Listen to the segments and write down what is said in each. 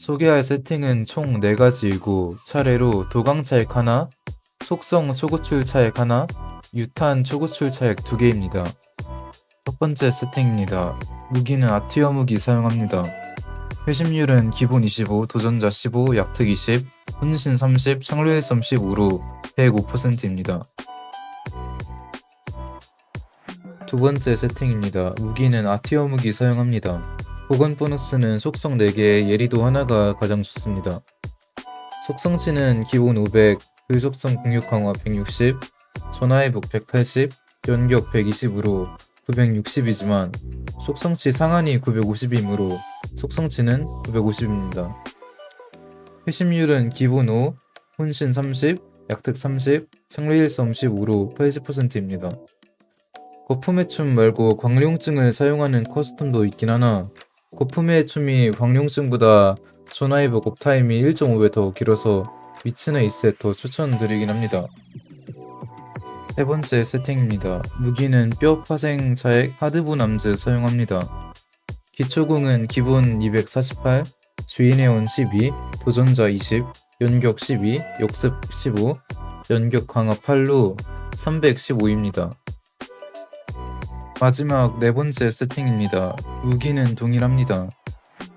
소개할 세팅은 총 4가지이고 차례로 도강 차액 하나, 속성 초고출 차액 하나, 유탄 초고출 차액 2개입니다. 첫 번째 세팅입니다. 무기는 아티어 무기 사용합니다. 회심률은 기본 25, 도전자 15, 약특 20, 혼신 30, 창조일섬 15로 105%입니다. 두 번째 세팅입니다. 무기는 아티어 무기 사용합니다. 보건 보너스는 속성 4개에 예리도 하나가 가장 좋습니다. 속성치는 기본 500, 불속성 공격 강화 160, 전화회복 180, 연격 120으로 960이지만 속성치 상한이 950이므로 속성치는 950입니다. 회심률은 기본 5, 혼신 30, 약특 30, 창조일섬 15로 80%입니다. 거품의 춤 말고 광룡증을 사용하는 커스텀도 있긴 하나 거품의 춤이 광룡증보다 전화회복 업타임이 1.5배 더 길어서 위치나 이셋 더 추천드리긴 합니다. 세 번째 세팅입니다. 무기는 뼈 파생 차액 하드보 남즈 사용합니다. 기초공은 기본 248, 주인의원 12, 도전자 20, 연격 12, 역습 15, 연격 강화 8로 315입니다. 마지막 네 번째 세팅입니다. 무기는 동일합니다.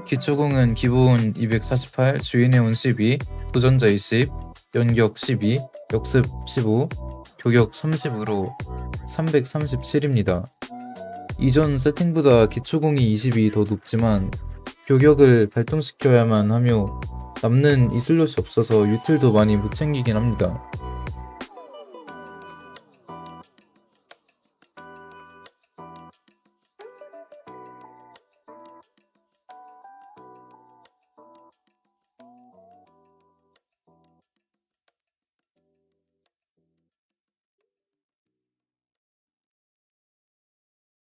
기초공은 기본 248, 주인의원 12, 도전자 20, 연격 12, 역습 15, 교격 30으로 337입니다. 이전 세팅보다 기초공이 20이 더 높지만 교격을 발동시켜야만 하며 남는 이슬롯이 없어서 유틸도 많이 못 챙기긴 합니다.